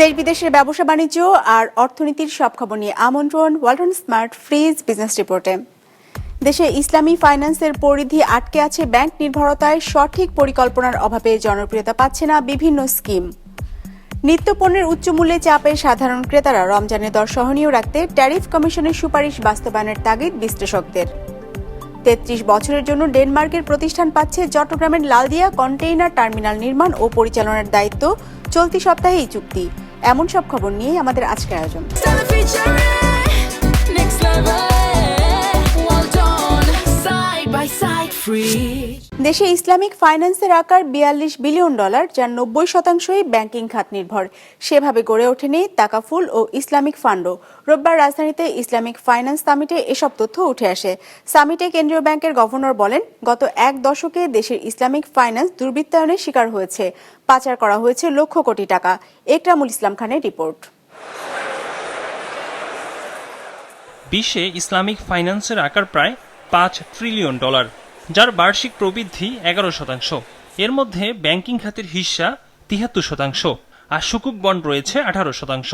দেশ বিদেশের ব্যবসা বাণিজ্য আর অর্থনীতির সব খবর নিয়ে আমন্ত্রণ ওয়ালটন স্মার্ট ফ্রিজ বিজনেস রিপোর্টে। দেশে ইসলামী ফাইন্যান্সের পরিধি আটকে আছে ব্যাংক নির্ভরতায়, সঠিক পরিকল্পনার অভাবে জনপ্রিয়তা পাচ্ছে না বিভিন্ন স্কিম। নিত্যপণ্যের উচ্চ মূল্যে চাপে সাধারণ ক্রেতারা রমজানের দর সহনীয় রাখতে ট্যারিফ কমিশনের সুপারিশ বাস্তবায়নের তাগিদ বিশ্লেষকদের। তেত্রিশ বছরের জন্য ডেনমার্কের প্রতিষ্ঠান পাচ্ছে চট্টগ্রামের লালদিয়া কন্টেইনার টার্মিনাল নির্মাণ ও পরিচালনার দায়িত্ব। চলতি সপ্তাহেই চুক্তি। এমন সব খবর নিয়েই আমাদের আজকের আয়োজন। Side by দেশে ইসলামিক ফাইন্যান্সের আকার বিয়াল্লিশ বিলিয়ন ডলার যার নব্বই শতাংশই ব্যাংকিং খাত নির্ভর। সেভাবে গড়ে ওঠেনি তাকাফুল ও ইসলামিক ফান্ডও। রোববার রাজধানীতে ইসলামিক ফাইন্যান্স সামিটে এসব তথ্য উঠে আসে। সামিটে কেন্দ্রীয় ব্যাংকের গভর্নর বলেন, গত এক দশকে দেশের ইসলামিক ফাইন্যান্স দুর্বৃত্তায়নের শিকার হয়েছে। পাচার করা হয়েছে লক্ষ কোটি টাকা। একরামুল ইসলাম খানের রিপোর্ট। বিশ্বে ইসলামিক ফাইন্যান্সের আকার প্রায় পাঁচ ট্রিলিয়ন ডলার। যার বার্ষিক প্রবৃদ্ধি এগারো শতাংশ। এর মধ্যে ব্যাংকিং খাতের হিস্সা তিহাত্তর শতাংশ আর সুকুক বন্ড রয়েছে আঠারো শতাংশ।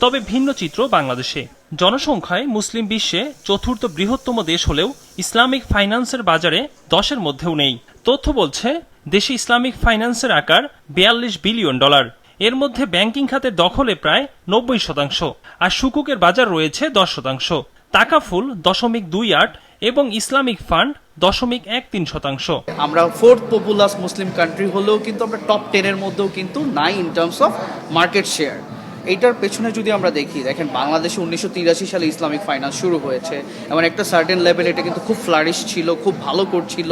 তবে ভিন্ন চিত্র বাংলাদেশে। জনসংখ্যায় মুসলিম বিশ্বে চতুর্থ বৃহত্তম দেশ হলেও ইসলামিক ফাইন্যান্সের বাজারে দশের মধ্যেও নেই। তথ্য বলছে, দেশে ইসলামিক ফাইন্যান্সের আকার বিয়াল্লিশ বিলিয়ন ডলার। এর মধ্যে ব্যাংকিং খাতের দখলে প্রায় নব্বই শতাংশ আর সুকুকের বাজার রয়েছে দশ শতাংশ। তাকাফুল দশমিক দুই আট এবং ইসলামিক ফান্ড দশমিক এক তিন শতাংশ। আমরা ফোর্থ পপুলাস মুসলিম কান্ট্রি হলেও কিন্তু আমরা টপ টেনের মধ্যেও কিন্তু নাই in terms of market share এইটার পেছনে যদি আমরা দেখি দেখেন বাংলাদেশে উনিশশো তিরাশি সালে ইসলামিক ফাইন্যান্স শুরু হয়েছে। এবং একটা সার্টেন লেভেল এটা কিন্তু খুব ফ্লারিশ ছিল খুব ভালো করছিল।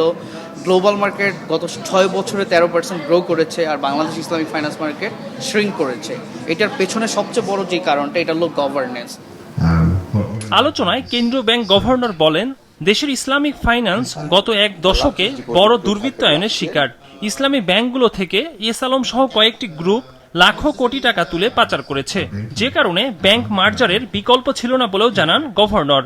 গ্লোবাল মার্কেট গত ছয় বছরে তেরো পার্সেন্ট গ্রো করেছে আর Bangladesh Islamic finance market shrink করেছে। এটার পেছনে সবচেয়ে বড় যে কারণটা এটা হলো গভর্নেন্স আলোচনায় কেন্দ্রীয় ব্যাংক গভর্নর বলেন দেশের ইসলামিক ফাইন্যান্স গত এক দশকে বড় দুর্বৃত্তায়নের শিকার। ইসলামী ব্যাংকগুলো থেকে এস আলম সহ কয়েকটি গ্রুপ লাখো কোটি টাকা তুলে পাচার করেছে। যে কারণে ব্যাংক মার্জারের বিকল্প ছিল না বলেও জানান governor.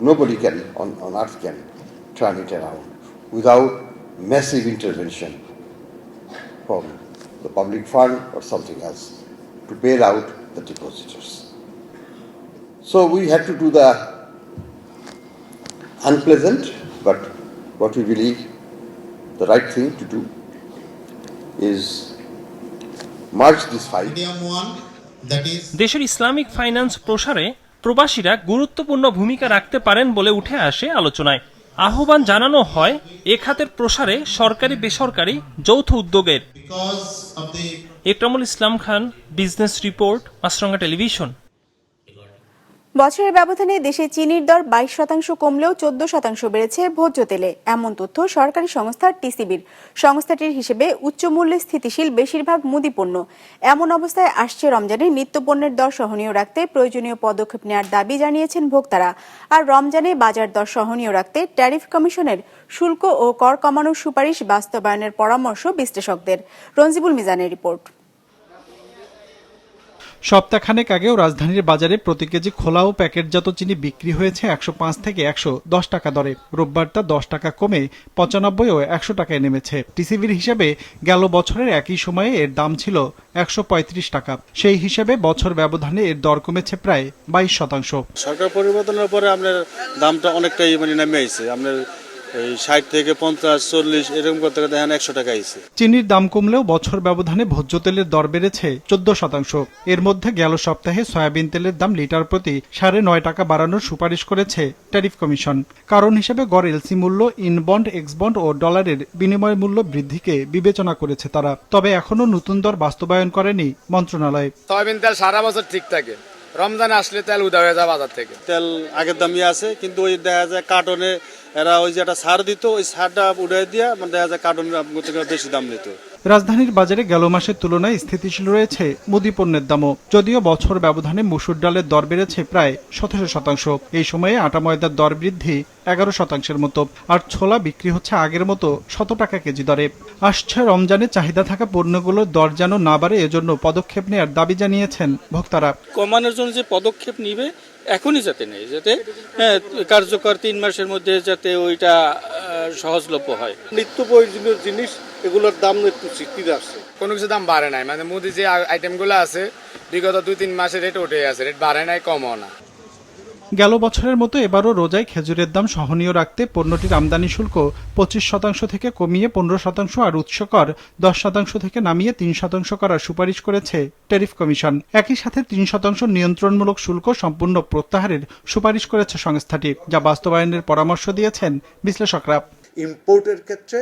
Nobody can on, on earth can turn it around without massive intervention from the public fund or something else to bail out the depositors. So we had to do the unpleasant, but what we believe the right thing to do is merge this fight দেশের Islamic finance প্রসারে প্রবাসীরা গুরুত্বপূর্ণ ভূমিকা রাখতে পারেন বলে উঠে আসে আলোচনায় আহ্বান জানানো হয় এ খাতের প্রসারে সরকারি বেসরকারি যৌথ উদ্যোগের। Ekramul Islam Khan business report Maasranga television. বছরের ব্যবধানে দেশে চিনির দর বাইশ শতাংশ কমলেও চোদ্দ শতাংশ বেড়েছে ভোজ্য তেলে। এমন তথ্য সরকারি সংস্থা টিসিবির। সংস্থাটির হিসেবে উচ্চ মূল্যে স্থিতিশীল বেশিরভাগ মুদি পণ্য। এমন অবস্থায় আসছে রমজানে নিত্যপণ্যের দর সহনীয় রাখতে প্রয়োজনীয় পদক্ষেপ নেওয়ার দাবি জানিয়েছেন ভোক্তারা। আর রমজানে বাজার দর সহনীয় রাখতে ট্যারিফ কমিশনের শুল্ক ও কর কমানোর সুপারিশ বাস্তবায়নের পরামর্শ বিশ্লেষকদের। রঞ্জিবুল মিজানের রিপোর্ট। সপ্তাহখানেক আগেও রাজধানীর বাজারে প্রতি কেজি খোলা ও প্যাকেটজাত চিনি বিক্রি হয়েছে একশো পাঁচ থেকে একশো দশ টাকা দরে। রোববার তা দশ টাকা কমে পঁচানব্বই ও একশো টাকায় নেমেছে। টিসিবির হিসেবে গেল বছরের একই সময়ে এর দাম ছিল একশো পঁয়ত্রিশ টাকা। সেই হিসেবে বছর ব্যবধানে এর দর কমেছে প্রায় বাইশ শতাংশ। সরকার পরিবর্তনের পরে আপনার দামটা অনেকটাই মানে নেমে আইছে আপনার এই ষাট থেকে পঞ্চাশ চল্লিশ এরকম করতে করতে এখন একশো টাকা আইছে। চিনির দাম কমলেও বছর ব্যবধানে ভোজ্য তেলের দর বেড়েছে চোদ্দ শতাংশ। এর মধ্যে গেল সপ্তাহে সয়াবিন তেলের দাম লিটার প্রতি সাড়ে নয় টাকা বাড়ানোর সুপারিশ করেছে ট্যারিফ কমিশন। কারণ হিসেবে গড় এলসি মূল্য ইনবন্ড এক্সবন্ড ও ডলারের বিনিময় মূল্য বৃদ্ধিকে বিবেচনা করেছে তারা। তবে এখনও নতুন দর বাস্তবায়ন করেনি মন্ত্রণালয়। সয়াবিন তেল সারা বছর ঠিক থাকে। রমজানে আসলে তেল উদা হয়ে যায় বাজার থেকে। তেল আগের দামই আছে কিন্তু ওই দেখা যায় কার্টনে এরা ওই যে একটা সার দিত ওই সারটা উড়াই দিয়া মানে দেখা যায় কার্টনের থেকে বেশি দাম নিত। রাজধানীর বাজারে গেল মাসের তুলনায় স্থিতিশীল রয়েছে মুদি পণ্যের দামও যদিও বছর ব্যবধানে মুসুর ডালের দর বেড়েছে প্রায় সতেরো শতাংশ। এই সময়ে আটা ময়দার দর বৃদ্ধি এগারো শতাংশের মতো আর ছোলা বিক্রি হচ্ছে আগের মতো শত টাকা কেজি দরে। আসছে রমজানে চাহিদা থাকা পণ্যগুলোর দর যেন না বাড়ে এজন্য পদক্ষেপ নেওয়ার দাবি জানিয়েছেন ভোক্তারা। কমানোর জন্য যে পদক্ষেপ নিবে এখনই যাতে নেই যাতে হ্যাঁ, কার্যকর তিন মাসের মধ্যে যাতে ওইটা সহজলভ্য হয়। নিত্য প্রয়োজনীয় জিনিস এগুলোর দাম একটু স্বীকৃতি আসছে। কোনো কিছু দাম বাড়ে নাই। মানে মুদি যে আইটেমগুলো আছে বিগত দুই তিন মাসে রেট উঠে আছে রেট বাড়ে নাই কমও না। গেল বছরের মতো এবারও রোজায় খেজুরের দাম সহনীয় রাখতে পণ্যটির আমদানি শুল্ক পঁচিশ শতাংশ থেকে কমিয়ে পনেরো শতাংশ আর উৎসকর দশ শতাংশ থেকে নামিয়ে তিন শতাংশ করার সুপারিশ করেছে ট্যারিফ কমিশন। একই সাথে তিন শতাংশ নিয়ন্ত্রণমূলক শুল্ক সম্পূর্ণ প্রত্যাহারের সুপারিশ করেছে সংস্থাটি, যা বাস্তবায়নের পরামর্শ দিয়েছেন বিশ্লেষকরা। ইম্পোর্টের ক্ষেত্রে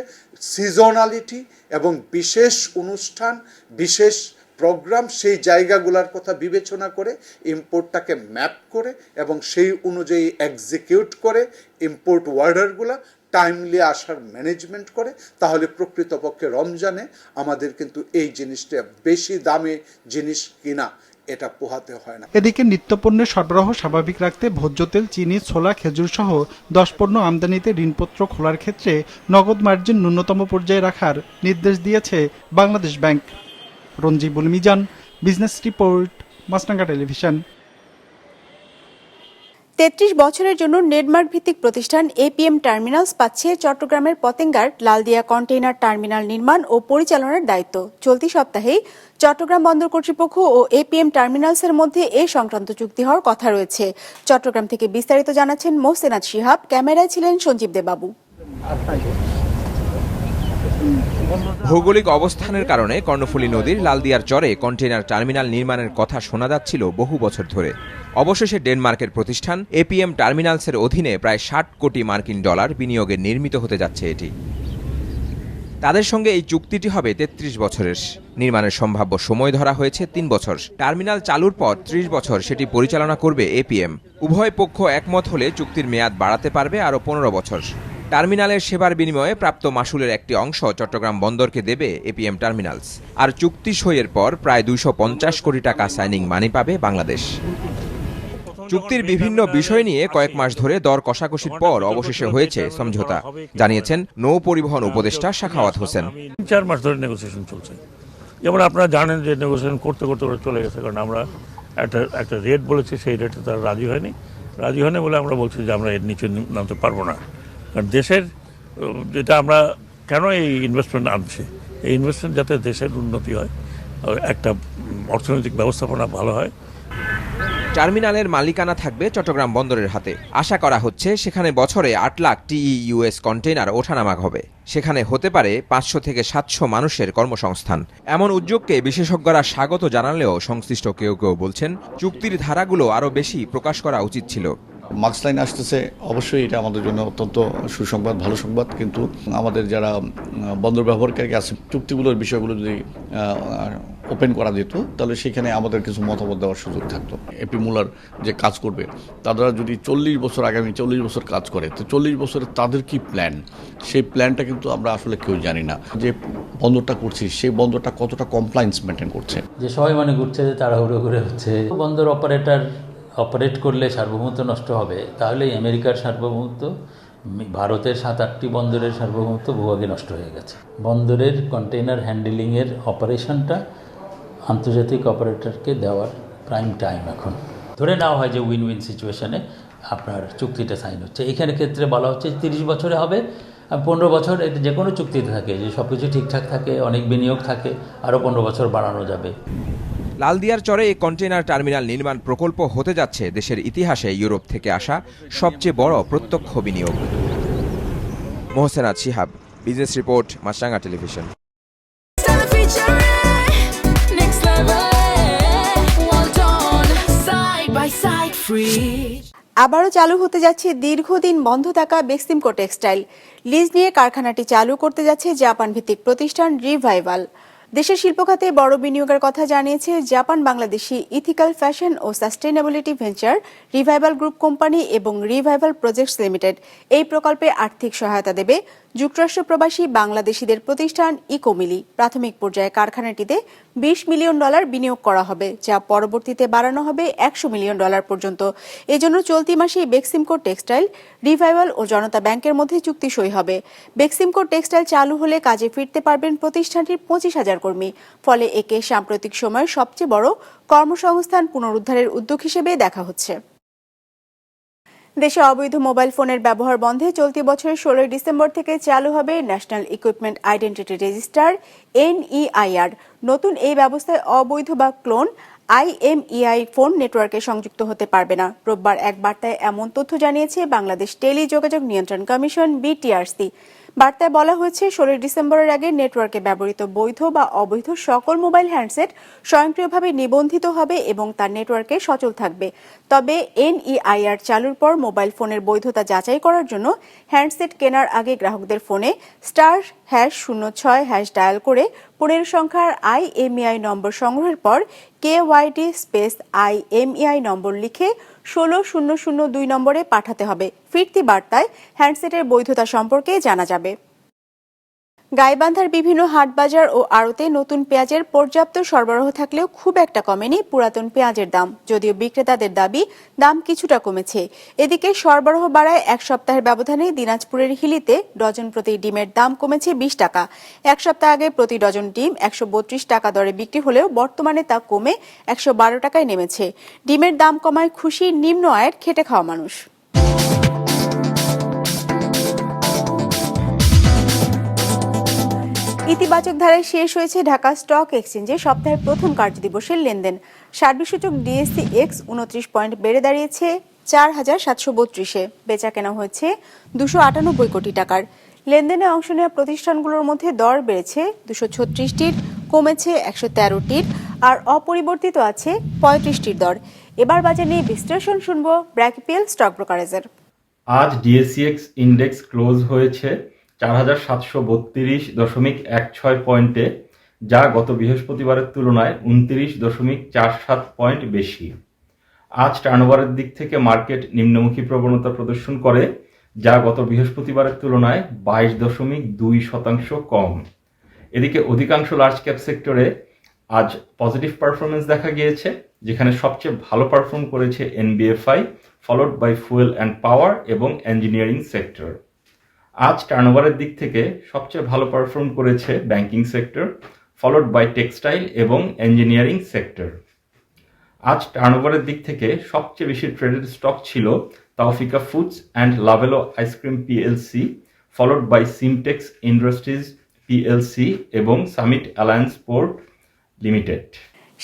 সিজনালিটি এবং বিশেষ অনুষ্ঠান, বিশেষ প্রোগ্রাম সেই জায়গাগুলোর কথা বিবেচনা করে ইম্পোর্টটাকে ম্যাপ করে এবং সেই অনুযায়ী এক্সিকিউট করে ইম্পোর্ট অর্ডারগুলো টাইমলি আসার ম্যানেজমেন্ট করে, তাহলে প্রকৃতপক্ষে রমজানে আমাদের কিন্তু এই জিনিসটা বেশি দামে জিনিস কিনা এটা পোহাতে হয় না। এদিকে নিত্যপণ্যের সরবরাহ স্বাভাবিক রাখতে ভোজ্য তেল, চিনি, ছোলা, খেজুর সহ দশ পণ্য আমদানিতে ঋণপত্র খোলার ক্ষেত্রে নগদ মার্জিন ন্যূনতম পর্যায়ে রাখার নির্দেশ দিয়েছে Bangladesh bank. Ranjibul Mizan business report Maasranga television. তেত্রিশ বছরের জন্য নেটমার্ক ভিত্তিক প্রতিষ্ঠান এপিএম টার্মিনালস পাচ্ছে চট্টগ্রামের পতেঙ্গার লালদিয়া কন্টেইনার টার্মিনাল নির্মাণ ও পরিচালনার দায়িত্ব। চলতি সপ্তাহেই চট্টগ্রাম বন্দর কর্তৃপক্ষ ও এপিএম টার্মিনালসের মধ্যে এ সংক্রান্ত চুক্তি হওয়ার কথা রয়েছে। চট্টগ্রাম থেকে বিস্তারিত জানাচ্ছেন মোহসেনাদ শিহাব, ক্যামেরায় ছিলেন সঞ্জীব দেবাবু ভৌগোলিক অবস্থানের কারণে কর্ণফুলী নদীর লালদিয়ার চরে কন্টেইনার টার্মিনাল নির্মাণের কথা শোনা যাচ্ছিল বহু বছর ধরে। অবশেষে ডেনমার্কের প্রতিষ্ঠান এপিএম টার্মিনালসের অধীনে প্রায় ষাট কোটি মার্কিন ডলার বিনিয়োগে নির্মিত হতে যাচ্ছে এটি। তাদের সঙ্গে এই চুক্তিটি হবে তেত্রিশ বছরের। নির্মাণের সম্ভাব্য সময় ধরা হয়েছে তিন বছর। টার্মিনাল চালুর পর ত্রিশ বছর সেটি পরিচালনা করবে এপিএম। উভয় পক্ষ একমত হলে চুক্তির মেয়াদ বাড়াতে পারবে আরও পনেরো বছর। টার্মিনালের সেবার বিনিময়ে প্রাপ্ত মাসুলের একটি অংশ চট্টগ্রাম বন্দরকে দেবে এপিএম টার্মিনালস। আর চুক্তি সইয়ের পর প্রায় দুইশো পঞ্চাশ কোটি টাকা সাইনিং মানি পাবে বাংলাদেশ। চুক্তির বিভিন্ন বিষয় নিয়ে কয়েক মাস ধরে দর কষাকষির পর অবশেষে হয়েছে সমঝোতা, জানিয়েছেন নৌ পরিবহন উপদেষ্টা শাখাওয়াত হোসেন। চার মাস ধরে নেগোসিয়েশন চলছে। যেমন আপনারা জানেন যে নেগোসিয়েশন করতে করতে করে চলে গেছে, কারণ আমরা একটা একটা রেট বলেছি, সেই রেটে তারা রাজি হয়নি। রাজি হয়নি বলে আমরা বলছি যে আমরা এর নিচে নামতে পারব না। কারণ দেশের, যেটা আমরা কেন এই ইনভেস্টমেন্ট আনছি? এই ইনভেস্টমেন্ট যাতে দেশের উন্নতি হয় একটা অর্থনৈতিক ব্যবস্থাপনা ভালো হয়। টার্মিনালের মালিকানা থাকবে চট্টগ্রাম বন্দরের হাতে। আশা করা হচ্ছে সেখানে বছরে আট লাখ টিইউএস কন্টেইনার ওঠানামা হবে। সেখানে হতে পারে পাঁচশো থেকে সাতশো মানুষের কর্মসংস্থান। এমন উদ্যোগকে বিশেষজ্ঞরা স্বাগত জানালেও সংশ্লিষ্ট কেউ কেউ বলছেন, চুক্তির ধারাগুলো আরও বেশি প্রকাশ করা উচিত ছিল। মার্কস লাইন আসতেছে, অবশ্যই এটা আমাদের জন্য অত্যন্ত সুসংবাদ, ভালো সংবাদ। কিন্তু আমাদের যারা বন্দর ব্যবহারকারী আছে, চুক্তিগুলোর বিষয়গুলো যদি ওপেন করা যেত, তাহলে সেখানে আমাদের কিছু মতামত দেওয়ার সুযোগ থাকতো। এপি মুলার যে কাজ করবে, তারা যদি চল্লিশ বছর, আগামী চল্লিশ বছর কাজ করে, তো চল্লিশ বছরে তাদের কি প্ল্যান? সেই প্ল্যানটা কিন্তু আমরা আসলে কেউ জানি না। যে বন্দরটা করছি সেই বন্দরটা কতটা কমপ্লায়েন্স মেনটেন করছে? যে সবাই মনে করছে যে তাড়াহুড়ো করে হচ্ছে। বন্দর অপারেটর অপারেট করলে সার্বভৌমত্ব নষ্ট হবে তাহলে আমেরিকার সার্বভৌমত্ব ভারতের সাত আটটি বন্দরের সার্বভৌমত্ব ভূভাগে নষ্ট হয়ে গেছে। বন্দরের কন্টেইনার হ্যান্ডেলিংয়ের অপারেশনটা আন্তর্জাতিক অপারেটরকে দেওয়ার প্রাইম টাইম এখন। ধরে নেওয়া হয় যে উইন উইন সিচুয়েশনে আপনার চুক্তিটা সাইন হচ্ছে। এখানে ক্ষেত্রে বলা হচ্ছে তিরিশ বছরে হবে পনেরো বছর এটা যে কোনো চুক্তিতে থাকে, যে সব কিছু ঠিকঠাক থাকে, অনেক বিনিয়োগ থাকে আরও পনেরো বছর বাড়ানো যাবে। লালদিয়ার চরে এই কন্টেইনার টার্মিনাল নির্মাণ প্রকল্প হতে যাচ্ছে দেশের ইতিহাসে ইউরোপ থেকে আসা সবচেয়ে বড় প্রত্যক্ষ বিনিয়োগ। মোহসেনাদ Shihab, business report, Maasranga television. আবারও চালু হতে যাচ্ছে দীর্ঘদিন বন্ধ থাকা বেক্সিমকো টেক্সটাইল লিজ নিয়ে কারখানাটি চালু করতে যাচ্ছে জাপান ভিত্তিক প্রতিষ্ঠান রিভাইভাল। দেশের শিল্পখাতে বড় বিনিয়োগের কথা জানিয়েছে জাপান বাংলাদেশি ইথিক্যাল ফ্যাশন ও sustainability venture, revival group company এবং রিভাইভাল প্রজেক্টস লিমিটেড। এই প্রকল্পে আর্থিক সহায়তা দেবে যুক্তরাষ্ট্র প্রবাসী বাংলাদেশিদের প্রতিষ্ঠান ইকোমিলি প্রাথমিক পর্যায়ে কারখানাটিতে বিশ মিলিয়ন ডলার বিনিয়োগ করা হবে, যা পরবর্তীতে বাড়ানো হবে একশো মিলিয়ন ডলার পর্যন্ত। এজন্য চলতি মাসেই বেক্সিমকো টেক্সটাইল, রিভাইভাল ও জনতা ব্যাংকের মধ্যে চুক্তি সই হবে। বেক্সিমকো টেক্সটাইল চালু হলে কাজে ফিরতে পারবেন প্রতিষ্ঠানটির পঁচিশ হাজার কর্মী, ফলে একে সাম্প্রতিক সময়ের সবচেয়ে বড় কর্মসংস্থান পুনরুদ্ধারের উদ্যোগ হিসেবে দেখা হচ্ছে। দেশে অবৈধ মোবাইল ফোনের ব্যবহার বন্ধে চলতি বছরের ষোলোই ডিসেম্বর থেকে চালু হবে national equipment identity register, NEIR. নতুন এই ব্যবস্থায় অবৈধ বা ক্লোন আইএমইআই ফোন নেটওয়ার্কে সংযুক্ত হতে পারবে না। রোববার এক বার্তায় এমন তথ্য জানিয়েছে বাংলাদেশ টেলি যোগাযোগ নিয়ন্ত্রণ কমিশন, বিটিআরসি। বার্তায় বলা হয়েছে, ষোলোই ডিসেম্বরের আগে নেটওয়ার্কে ব্যবহৃত বৈধ বা অবৈধ সকল মোবাইল হ্যান্ডসেট স্বয়ংক্রিয়ভাবে নিবন্ধিত হবে এবং তার নেটওয়ার্কে সচল থাকবে। তবে এনইআইআর চালুর পর মোবাইল ফোনের বৈধতা যাচাই করার জন্য হ্যান্ডসেট কেনার আগে গ্রাহকদের ফোনে স্টার হ্যাশ শূন্য ছয় হ্যাশ ডায়াল করে পনেরো সংখ্যার আইএমইআই নম্বর সংগ্রহের পর K YD space IMEI number লিখে ষোলো শূন্য শূন্য দুই নম্বরে পাঠাতে হবে। ফিরতি বার্তায় হ্যান্ডসেটের বৈধতা সম্পর্কে জানা যাবে। গাইবান্ধার বিভিন্ন হাটবাজার ও আড়তে নতুন পেঁয়াজের পর্যাপ্ত সরবরাহ থাকলেও খুব একটা কমেনি পুরাতন পেঁয়াজের দাম। যদিও বিক্রেতাদের দাবি, দাম কিছুটা কমেছে। এদিকে সরবরাহ বাড়ায় এক সপ্তাহের ব্যবধানে দিনাজপুরের হিলিতে ডজন প্রতি ডিমের দাম কমেছে বিশ টাকা। এক সপ্তাহ আগে প্রতি ডজন ডিম একশো বত্রিশ টাকা দরে বিক্রি হলেও বর্তমানে তা কমে একশো বারো টাকায় নেমেছে। ডিমের দাম কমায় খুশি নিম্ন আয়ের খেটে খাওয়া মানুষ। ইতিবাচক ধারায় শেষ হয়েছে ঢাকা স্টক এক্সচেঞ্জে সপ্তাহের প্রথম কার্যদিবসের লেনদেন। সার্বিক সূচক ডিএসসি এক্স উনত্রিশ পয়েন্ট বেড়ে দাঁড়িয়েছে চার হাজার সাতশো বত্রিশে। বেচা কেনা হয়েছে দুশো আটানব্বই কোটি টাকার। লেনদেনে অংশ নেওয়া প্রতিষ্ঠানগুলোর মধ্যে দর বেড়েছে দুশো ছত্রিশটির, কমেছে একশো তেরোটির আর অপরিবর্তিত আছে পঁয়ত্রিশটির দর। এবার বাজার নিয়ে বিশ্লেষণ শুনব ব্র্যাকপিএল স্টক ব্রোকারেজের। আজ ডিএসিএক্স ইন্ডেক্স ক্লোজ হয়েছে চার হাজার সাতশো বত্রিশ দশমিক এক ছয় পয়েন্টে, যা গত বৃহস্পতিবারের তুলনায় উনত্রিশ দশমিক চার সাত পয়েন্ট বেশি। আজ টার্নওভারের দিক থেকে মার্কেট নিম্নমুখী প্রবণতা প্রদর্শন করে, যা গত বৃহস্পতিবারের তুলনায় বাইশ দশমিক দুই শতাংশ কম। এদিকে অধিকাংশ লার্জ ক্যাপ সেক্টরে আজ পজিটিভ পারফরমেন্স দেখা গিয়েছে, যেখানে সবচেয়ে ভালো পারফর্ম করেছে NBFI followed by fuel and power এবং ইঞ্জিনিয়ারিং সেক্টর আজ টার্নওভারের দিক থেকে সবচেয়ে ভালো পারফর্ম করেছে banking sector followed by textile এবং ইঞ্জিনিয়ারিং সেক্টর আজ টার্নওভারের দিক থেকে সবচেয়ে বেশি ট্রেডেড স্টক ছিল Taufika foods and Lovello ice cream PLC followed by Simtex industries PLC এবং সামিট অ্যালায়েন্স পোর্ট লিমিটেড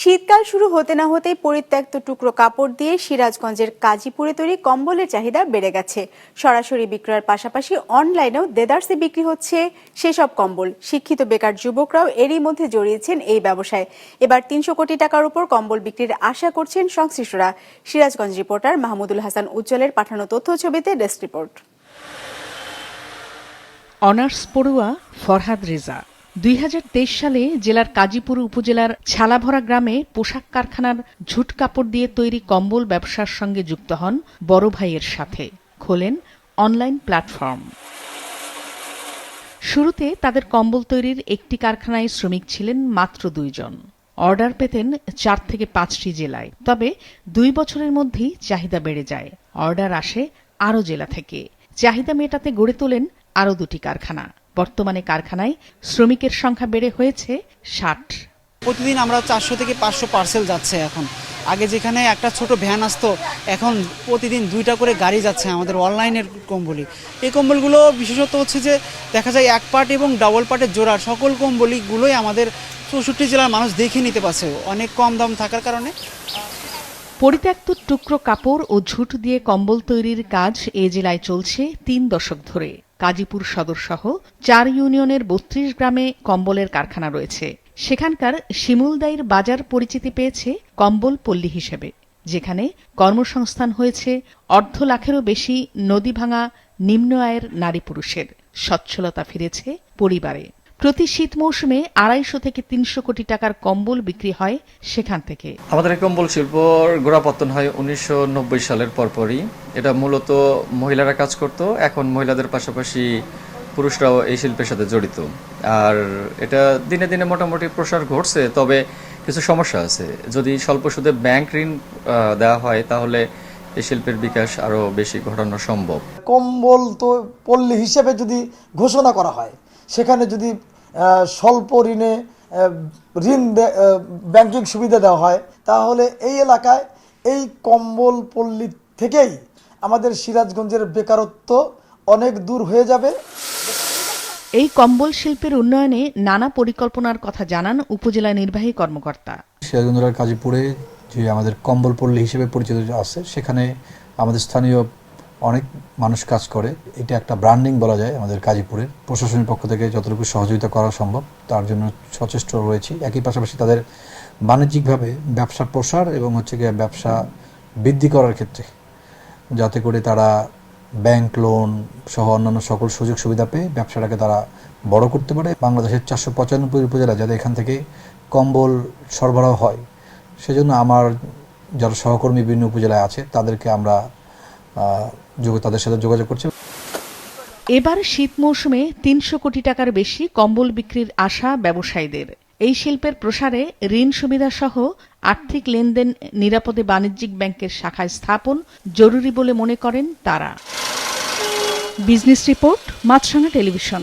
শীতকাল শুরু হতে না হতেই পরিত্যক্ত টুকরো কাপড় দিয়ে সিরাজগঞ্জের কাজীপুরে তৈরি কম্বলের চাহিদা বেড়ে গেছে। সরাসরি বিক্রয়ের পাশাপাশি অনলাইনেও দেদার্সে বিক্রি হচ্ছে সেসব কম্বল। শিক্ষিত বেকার যুবকরাও এরই মধ্যে জড়িয়েছেন এই ব্যবসায়। এবার তিনশো কোটি টাকার উপর কম্বল বিক্রির আশা করছেন সংশ্লিষ্টরা। সিরাজগঞ্জ রিপোর্টার মাহমুদুল হাসান উজ্জ্বলের পাঠানো তথ্য ছবিতে ডেস্ক রিপোর্ট। অনার্স পড়ুয়া ফরহাদ রেজা। দুই হাজার তেইশ সালে জেলার কাজীপুর উপজেলার ছালাভরা গ্রামে পোশাক কারখানার ঝুট কাপড় দিয়ে তৈরি কম্বল ব্যবসার সঙ্গে যুক্ত হন বড় ভাইয়ের সাথে। খোলেন অনলাইন প্ল্যাটফর্ম। শুরুতে তাদের কম্বল তৈরির একটি কারখানায় শ্রমিক ছিলেন মাত্র দুইজন। অর্ডার পেতেন চার থেকে পাঁচটি জেলায়। তবে দুই বছরের মধ্যেই চাহিদা বেড়ে যায়। অর্ডার আসে আরও জেলা থেকে। চাহিদা মেটাতে গড়ে তোলেন আরও দুটি কারখানা। বর্তমানে কারখানায় শ্রমিকের সংখ্যা বেড়ে হয়েছে ষাট। প্রতিদিন আমরা চারশো থেকে পাঁচশো পার্সেল যাচ্ছে এখন। আগে যেখানে একটা ছোট ভ্যান আসতো এখন প্রতিদিন দুইটা করে গাড়ি যাচ্ছে আমাদের অনলাইনের কম্বলি এই কম্বলগুলো বিশেষত হচ্ছে যে দেখা যায় এক পার্ট এবং ডাবল পার্টের জোড়া। সকল কম্বলিগুলোই আমাদের চৌষট্টি জেলার মানুষ দেখে নিতে পারছে অনেক কম দাম থাকার কারণে। পরিত্যক্ত টুকরো কাপড় ও ঝুট দিয়ে কম্বল তৈরির কাজ এ জেলায় চলছে তিন দশক ধরে। কাজীপুর সদর সহ চার ইউনিয়নের বত্রিশ গ্রামে কম্বলের কারখানা রয়েছে। সেখানকার শিমুলদাইর বাজার পরিচিতি পেয়েছে কম্বল পল্লী হিসেবে, যেখানে কর্মসংস্থান হয়েছে অর্ধ লাখেরও বেশি নদী ভাঙা নিম্ন আয়ের নারী পুরুষের। সচ্ছলতা ফিরেছে পরিবারে। প্রতি শীত মৌসুমে আড়াইশো থেকে তিনশো কোটি টাকার কম্বল বিক্রি হয় সেখান থেকে। আমাদের এই কম্বল শিল্পর গোড়াপত্তন হয় উনিশশো নব্বই সালের পরপরই। এটা মূলত মহিলারা কাজ করত এখন মহিলাদের পাশাপাশি পুরুষরাও এই শিল্পের সাথে জড়িত। আর এটা দিনে দিনে মোটামুটি প্রসার ঘটছে তবে কিছু সমস্যা আছে। যদি স্বল্প সুদে ব্যাংক ঋণ দেওয়া হয় তাহলে এই শিল্পের বিকাশ আরও বেশি ঘটানো সম্ভব। কম্বল তো পল্লী হিসেবে যদি ঘোষণা করা হয় সেখানে যদি স্বল্প ঋণে ঋণ ব্যাংকিং সুবিধা দেওয়া হয় তাহলে এই এলাকায় এই কম্বল পল্লী থেকেই আমাদের সিরাজগঞ্জের বেকারত্ব অনেক দূর হয়ে যাবে। এই কম্বল শিল্পের উন্নয়নে নানা পরিকল্পনার কথা জানান উপজেলা নির্বাহী কর্মকর্তা। সিরাজগঞ্জ জেলার গাজীপুরে যে আমাদের কম্বল পল্লী হিসেবে পরিচিত আছে সেখানে আমাদের স্থানীয় অনেক মানুষ কাজ করে। এটা একটা ব্র্যান্ডিং বলা যায় আমাদের গাজীপুরের প্রশাসনের পক্ষ থেকে যতটুকু সহযোগিতা করা সম্ভব, তার জন্য সচেষ্ট রয়েছি। একই পাশাপাশি তাদের বাণিজ্যিকভাবে ব্যবসার প্রসার এবং হচ্ছে গিয়ে ব্যবসা বৃদ্ধি করার ক্ষেত্রে, যাতে করে তারা ব্যাংক লোন সহ অন্যান্য সকল সুযোগ সুবিধা পেয়ে ব্যবসাটাকে তারা বড় করতে পারে। বাংলাদেশের চারশো পঁচানব্বই উপজেলা যাতে এখান থেকে কম্বল সরবরাহ হয়, সেজন্য আমার যারা সহকর্মী বিভিন্ন উপজেলায় আছে, তাদেরকে আমরা তাদের সাথে যোগাযোগ করছি। এবার শীত মৌসুমে তিনশো কোটি টাকার বেশি কম্বল বিক্রির আশা ব্যবসায়ীদের। এই শিল্পের প্রসারে ঋণ সুবিধা সহ আর্থিক লেনদেন নিরাপদে বাণিজ্যিক ব্যাংকের শাখায় স্থাপন জরুরি বলে মনে করেন তারা। Business report, Maasranga television.